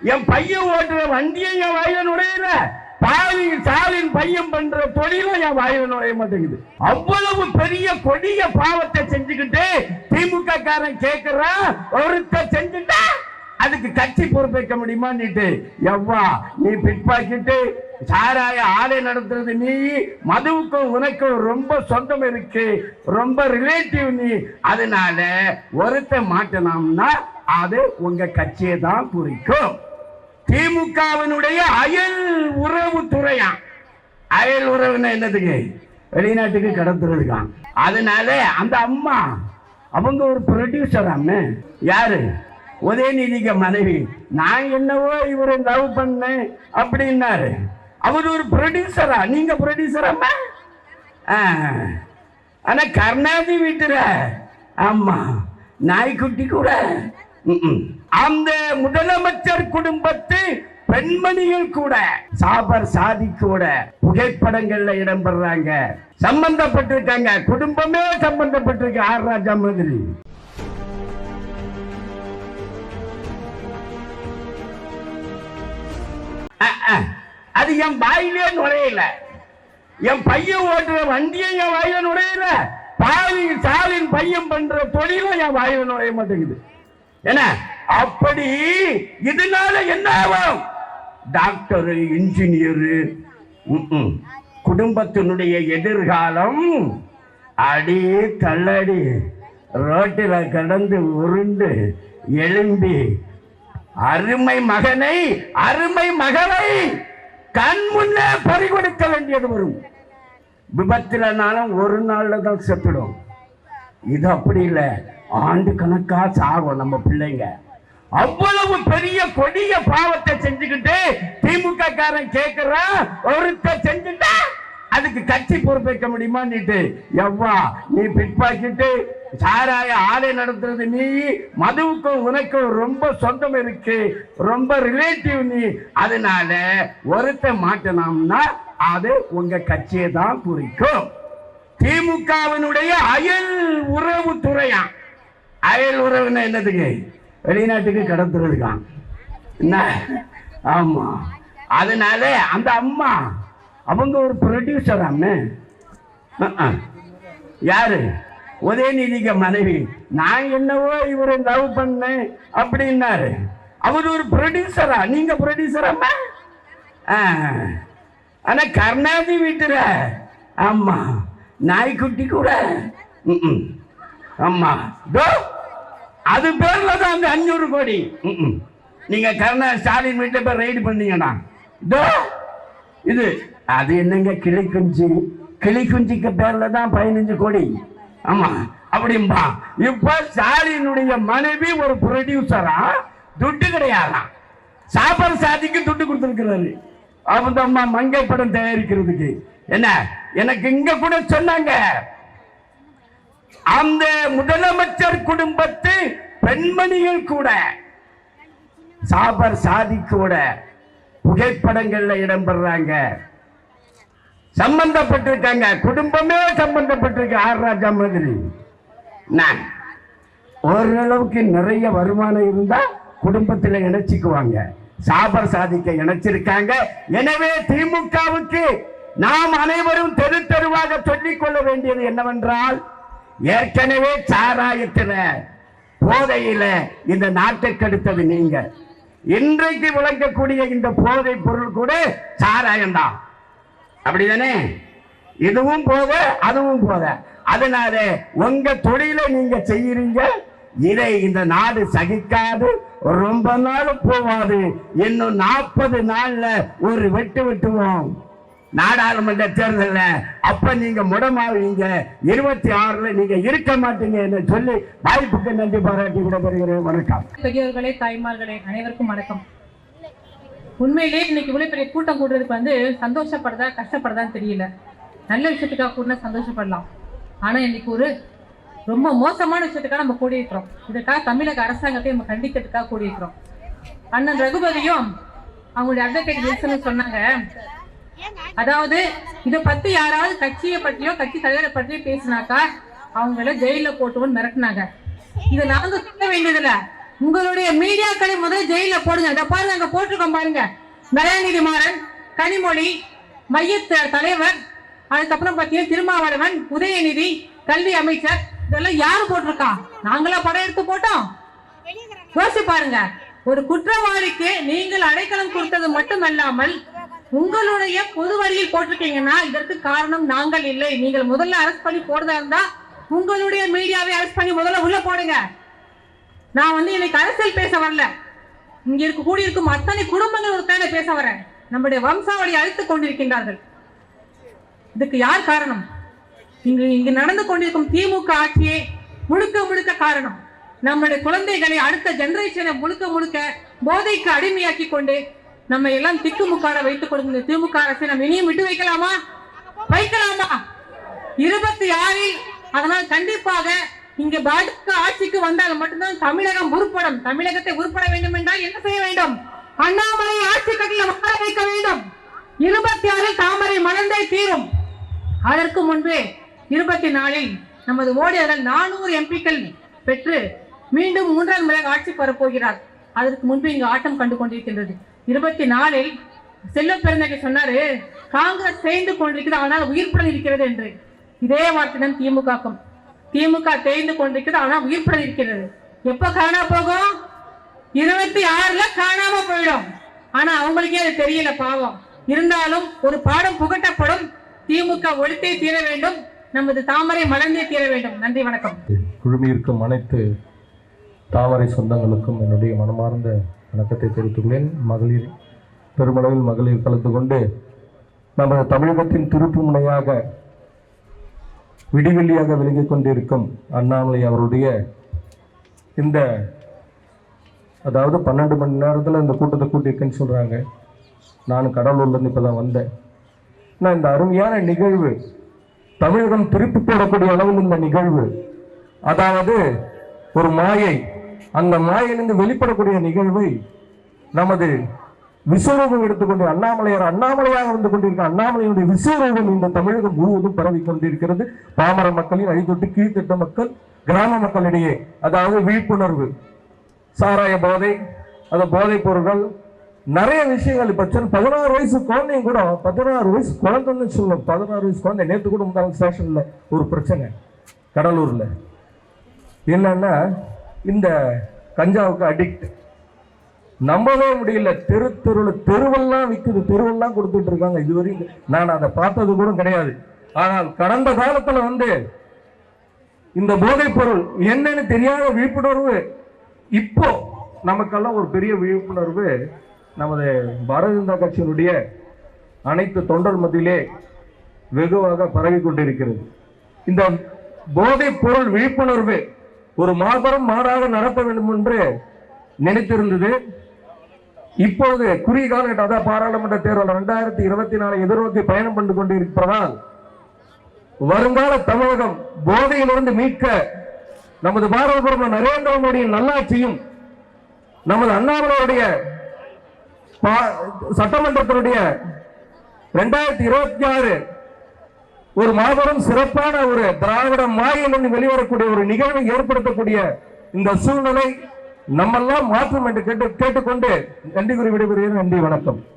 என் பையன் ஓட்டுற வண்டியை என் வாயில நுழையிற பாவி சாலின் பையன் பண்ற தொழிலும் என் வாயில நுழைய மாட்டேங்குது. அவ்வளவு பெரிய கொடிய பாவத்தை செஞ்சுக்கிட்டு திமுக காரன் கேக்குறான் ஒருத்த செஞ்சுட்டா அதுக்கு கட்சி பொறுப்பேற்க முடியுமான்னுட்டு. எவ்வா நீ பிட்பாக்கிட்டு சாராய ஆலை நடத்துறது நீ மதுவுக்கும் உனக்கும் ரொம்ப சொந்தம் இருக்கு ரொம்ப ரிலேட்டிவ் நீ. அதனால ஒருத்த மாட்டினோம்னா அது உங்க கட்சியை தான் குறிக்கும். திமுகவினுடைய அயல் உறவு துறையா? அயல் உறவுன்னா என்னதுங்க? வெளிநாட்டுக்கு கடத்துறதுக்கான் அதனால அந்த அம்மா அவங்க ஒரு ப்ரொடியூசர் அம்மே யாரு? உதயநிதிக்கு மனைவி. நான் என்னவோ இவரை லவ் பண்ணேன் அப்படின்னாரு. அவர் ஒரு ப்ரொடியூசரா நீங்க ப்ரொடியூசர் அம்மா ஆ. ஆனா கருணாதி வீட்டுல ஆமா. நாய்க்குட்டி கூட. ம் அந்த முதலமைச்சர் குடும்பத்து பெண்மணிகள் கூட சாபர் சாதி கூட புகைப்படங்கள்ல இடம்பெறாங்க. சம்பந்தப்பட்டிருக்காங்க. குடும்பமே சம்பந்தப்பட்டிருக்கு. ஆர். ராஜா மாதிரி அது என் வாயிலே நுழையல. என் பையன் ஓட்டுற வண்டியை என் வாயில நுழையல. பாவி சாலின் பையன் பண்ற தொழிலும் என் வாயில நுழைய மாட்டேங்குது. என்ன? அப்படி இதனால என்ன ஆகும்? டாக்டர் இன்ஜினியர் குடும்பத்தினுடைய எதிர்காலம் அடி தள்ளடி ரோட்டில் கடந்து உருண்டு எழும்பி அருமை மகனை அருமை மகளை கண் முன்னே பறிகொடுக்க வேண்டியது வரும். விபத்துலனாலும் ஒரு நாள்ல தான் செத்துடும். இது அப்படி இல்லை. ஆண்டு கணக்கா சாகும் நம்ம பிள்ளைங்க. அவ்வளவு பெரிய கொடிய பாவத்தை செஞ்சுக்கிட்டு திமுக காரன் கேக்குறான் ஒருத்த செஞ்சுட்டா அதுக்கு கட்சி பொறுப்பேற்க முடியுமான்னுட்டு. எவ்வா நீ பிட்பாக்கிட்டு சாராய ஆலை நடத்துறது நீ மதுவுக்கும் உனக்கும் ரொம்ப சொந்தம் இருக்கு ரொம்ப ரிலேட்டிவ் நீ. அதனால ஒருத்த மாட்டினோம்னா அது உங்க கட்சியை தான் குறிக்கும். திமுகவினுடைய அயல் உறவு துறையா அயல் உறவுன்னா என்னதுங்க? வெளிநாட்டுக்கு கடத்துறதுக்கான் என்ன? ஆமாம் அதனால அந்த அம்மா அவங்க ஒரு ப்ரொடியூசர் அம்மே. யாரு? உதயநிதிக்கு மனைவி. நான் என்னவோ இவரை லவ் பண்ணேன் அப்படின்னாரு. அவர் ஒரு ப்ரொடியூசரா நீங்க ப்ரொடியூசர் அம்மா? ஆனா கருணாதி வீட்டுல. ஆமா. நாய்க்குட்டி கூட. ஆமா. தோ அது பேர்ல தான் அந்த அஞ்சூறு கோடி. நீங்க கருணா ஸ்டாலின் வீட்டுல போய் ரைடு பண்ணீங்கண்ணா தோ இது அது என்னங்க கிளி குஞ்சு கிளி குஞ்சுக்கு பேர்ல தான் பதினஞ்சு கோடி. ஆமா அப்படிம்பா. இப்ப ஸ்டாலினுடைய மனைவி ஒரு ப்ரொடியூசரா துட்டு கிடையாதாம் சாப்பாடு சாதிக்கு துட்டு கொடுத்துருக்கிறாரு. அவங்க அம்மா மங்கை படம் தயாரிக்கிறதுக்கு. என்ன எனக்கு இங்க கூட சொன்னாங்க. அந்த முதலமைச்சர் குடும்பத்து பெண்மணிகள் கூட சாபர் சாதி கூட புகைப்படங்கள்ல இடம்பெறாங்க. சம்பந்தப்பட்டிருக்காங்க. குடும்பமே சம்பந்தப்பட்டிருக்கு. ஆர். ராஜா மாதிரி. நான் ஓரளவுக்கு நிறைய வருமானம் இருந்தா குடும்பத்துல இணைச்சிக்குவாங்க. சாபர் சாதிக்க இணைச்சிருக்காங்க. எனவே திமுகவுக்கு நாம் அனைவரும் தெரு தெருவாக சொல்லிக் கொள்ள வேண்டியது என்னவென்றால் ஏற்கனவே சாராயத்துல போதையில இந்த நாட்டை கெடுத்தது நீங்க. இன்றைக்கு விளங்கக்கூடிய இந்த போதை பொருள் கூட சாராயம்தான். அப்படிதானே? இதுவும் போக அதுவும் போக. அதனால உங்க தொழிலை நீங்க செய்யறீங்க. இதை இந்த நாடு சகிக்காது ரொம்ப நாள் போவாது. இன்னும் நாற்பது நாள்ல ஒரு வெட்டு வெட்டுவோம். நாடாளுமன்ற தேர்தலில் அப்ப நீங்க முடமாவீங்க. இருபத்தி ஆறுல நீங்க இருக்க மாட்டீங்க என்று சொல்லி வாய்ப்புக்கு நன்றி பாராட்டி விடைபெறுகிறேன். வணக்கம். பெரியவர்களே தாய்மார்களே அனைவருக்கும் வணக்கம். உண்மையிலேயே இன்னைக்கு இவ்வளவு பெரிய கூட்டம் கூடுறதுக்கு வந்து சந்தோஷப்படுறதா கஷ்டப்படுறதான்னு தெரியல. நல்ல விஷயத்துக்காக கூட சந்தோஷப்படலாம். ஆனா இன்னைக்கு ஒரு ரொம்ப மோசமான விஷயத்துக்காக நம்ம கூடியிருக்கிறோம். இதுக்காக தமிழக அரசாங்கத்தை நம்ம கண்டிக்கிறதுக்காக கூடியிருக்கிறோம். அண்ணன் ரகுபதியும் அவங்களுடைய அட்வொகேட் வில்சனும் சொன்னாங்க அதாவது இதை பத்தி யாராவது கட்சியை பற்றியோ கட்சி தலைவரை பற்றியோ பேசினாக்கா அவங்கள ஜெயில போட்டுவோன்னு மிரட்டினாங்க. இதை நாங்க சொல்ல வேண்டியதுல உங்களுடைய மீடியாக்களை முதல்ல ஜெயில போடுங்க. இதை பாருங்க அங்க போட்டிருக்கோம் பாருங்க. தயாநிதி மாறன் கனிமொழி மைய தலைவர் அதுக்கப்புறம் பார்த்தீங்கன்னா திருமாவளவன் உதயநிதி கல்வி அமைச்சர் இதெல்லாம் யாரு போட்டிருக்கா? நாங்களா படம் எடுத்து போட்டோம். யோசிச்சு பாருங்க. ஒரு குற்றவாளிக்கு நீங்கள் அடைக்கலம் கொடுத்தது மட்டுமல்லாமல் உங்களுடைய பொது வரியில் போட்டிருக்கீங்கன்னா இதற்கு காரணம் நாங்கள் இல்லை. நீங்கள் முதல்ல அரெஸ்ட் பண்ணி போடுறதா இருந்தா உங்களுடைய மீடியாவை அரெஸ்ட் பண்ணி முதல்ல உள்ள போடுங்க. நான் வந்து இன்னைக்கு அரசியல் பேச வரல. இங்க இருக்க கூடியிருக்கும் அத்தனை குடும்பங்கள் ஒருத்தான பேச வரேன். நம்முடைய வம்சாவளி அழித்துக் கொண்டிருக்கின்றார்கள். இதுக்கு யார் காரணம்? இங்கு இங்கு நடந்து கொண்டிருக்கும் திமுக ஆட்சியே முழுக்க முழுக்க காரணம். நம்முடைய குழந்தைகளை அடுத்த ஜெனரேஷனை முழுக்க முழுக்க போதைக்கு அடிமையாக்கி கொண்டு நம்ம எல்லாம் திக்குமுக்காட வைத்துக் கொடுத்த திமுக அரசை நம்ம இனியும் விட்டு வைக்கலாமா? வைக்கலாமா? இருபத்தி ஆறில் அதனால் கண்டிப்பாக இங்க பாஜக ஆட்சிக்கு வந்தால் மட்டும்தான் தமிழகம் உருப்படும். தமிழகத்தை உருப்பட வேண்டும் என்றால் என்ன செய்ய வேண்டும்? அண்ணாமலை ஆட்சி கட்டில மாற வைக்க வேண்டும். இருபத்தி ஆறில் தாமரை மலர்ந்தே தீரும். அதற்கு முன்பே இருபத்தி நாலில் நமது ஓடியர்கள் நானூறு எம்பிக்கள் பெற்று மீண்டும் மூன்றாம் முறை ஆட்சி பெறப்போகிறார் அதற்கு முன்பு இங்கு ஆட்டம் கண்டு கொண்டிருக்கின்றது இருபத்தி நாலில் செல்ல பிறந்தகை சொன்னாரு காங்கிரஸ் தேய்ந்து கொண்டிருக்கிறது ஆனால் உயிர்ப்புடன் இருக்கிறது என்று. இதே வார்த்தை தான் திமுகக்கும். திமுக தேய்ந்து கொண்டிருக்கிறது ஆனால் உயிர்ப்புடன் இருக்கிறது. எப்ப காணா போகும்? இருபத்தி ஆறுல காணாம போயிடும். ஆனா அவங்களுக்கே அது தெரியல பாவம். இருந்தாலும் ஒரு பாடம் புகட்டப்படும். திமுக ஒழித்தே தீர வேண்டும். நமது தாமரை மலர்ந்தே தீர வேண்டும். நன்றி வணக்கம். குழுமியிருக்கும் அனைத்து தாமரை சொந்தங்களுக்கும் என்னுடைய மனமார்ந்த வணக்கத்தை தெரிவித்துள்ளேன். மகளிர் பெருமளவில் மகளிர் கலந்து கொண்டு நமது தமிழகத்தின் திருப்பு முனையாக விடிவெள்ளியாக விளங்கிக் கொண்டிருக்கும் அண்ணாமலை அவருடைய இந்த அதாவது பன்னெண்டு மணி நேரத்தில் இந்த கூட்டத்தை கூட்டியிருக்கேன்னு சொல்கிறாங்க நான் கடலூர்லேருந்து இப்போ தான் வந்தேன். நான் இந்த அருமையான நிகழ்வு தமிழகம் திருப்பி போடக்கூடிய அளவில் இந்த நிகழ்வு அதாவது ஒரு மாயை அந்த மாயிலிருந்து வெளிப்படக்கூடிய நிகழ்வை நமது விஸ்வரூபம் எடுத்துக்கொண்டு அண்ணாமலையார் அண்ணாமலையாக வந்து கொண்டிருக்க அண்ணாமலையுடைய விஸ்வரூபம் இந்த தமிழகம் முழுவதும் பரவி கொண்டிருக்கிறது. பாமர மக்களின் அடித்தொட்டு கீழ்த்திட்ட மக்கள் கிராம மக்களிடையே அதாவது விழிப்புணர்வு சாராய போதை அந்த போதைப் பொருட்கள் நிறைய விஷயங்கள். இப்ப சொன்ன பதினாறு வயசு குழந்தையும் கூட பதினாறு வயசு குழந்தைன்னு சொல்லும் பதினாறு வயசு குழந்தை. நேற்று கூட முந்தாங்க ஸ்டேஷன்ல ஒரு பிரச்சனை கடலூர்ல. என்னன்னா இந்த கஞ்சாவுக்கு அடிக்ட் நம்பவே முடியல. தெரு தெருவில் தெருவெல்லாம் விற்குது தெருவெல்லாம் கொடுத்துட்டு இருக்காங்க. இதுவரையும் நான் அதை பார்த்தது கூட கிடையாது. ஆனால் கடந்த காலத்தில் வந்து இந்த போதைப் பொருள் என்னன்னு தெரியாத விழிப்புணர்வு இப்போ நமக்கெல்லாம் ஒரு பெரிய விழிப்புணர்வு நமது பாரதிய ஜனதா கட்சியினுடைய அனைத்து தொண்டர் மத்தியிலே வெகுவாக பரவி கொண்டிருக்கிறது. இந்த போதைப் பொருள் விழிப்புணர்வு ஒரு மாபெரும் மாறாக நடத்த வேண்டும் என்று நினைத்திருந்தது. இப்போது குறுகிய காலகட்டம் அதாவது பாராளுமன்ற தேர்தல் இரண்டாயிரத்தி இருபத்தி நாலு எதிர்நோக்கி பயணம் பண்ணி கொண்டிருப்பதால் வருங்கால தமிழகம் போதையிலிருந்து மீட்க நமது பாரத பிரதமர் நரேந்திர மோடியின் நல்லாட்சியும் நமது அண்ணாமலையுடைய பா- சட்டமன்றத்தினுடைய இரண்டாயிரத்தி இருபத்தி ஆறு ஒரு மாபெரும் சிறப்பான ஒரு திராவிட மாயிலிருந்து வெளிவரக்கூடிய ஒரு நிகழ்வை ஏற்படுத்தக்கூடிய இந்த சூழ்நிலை நம்மெல்லாம் மாற்றம் என்று கேட்டு கேட்டுக்கொண்டு நன்றி குறி விடைபெறுகிறேன். நன்றி வணக்கம்.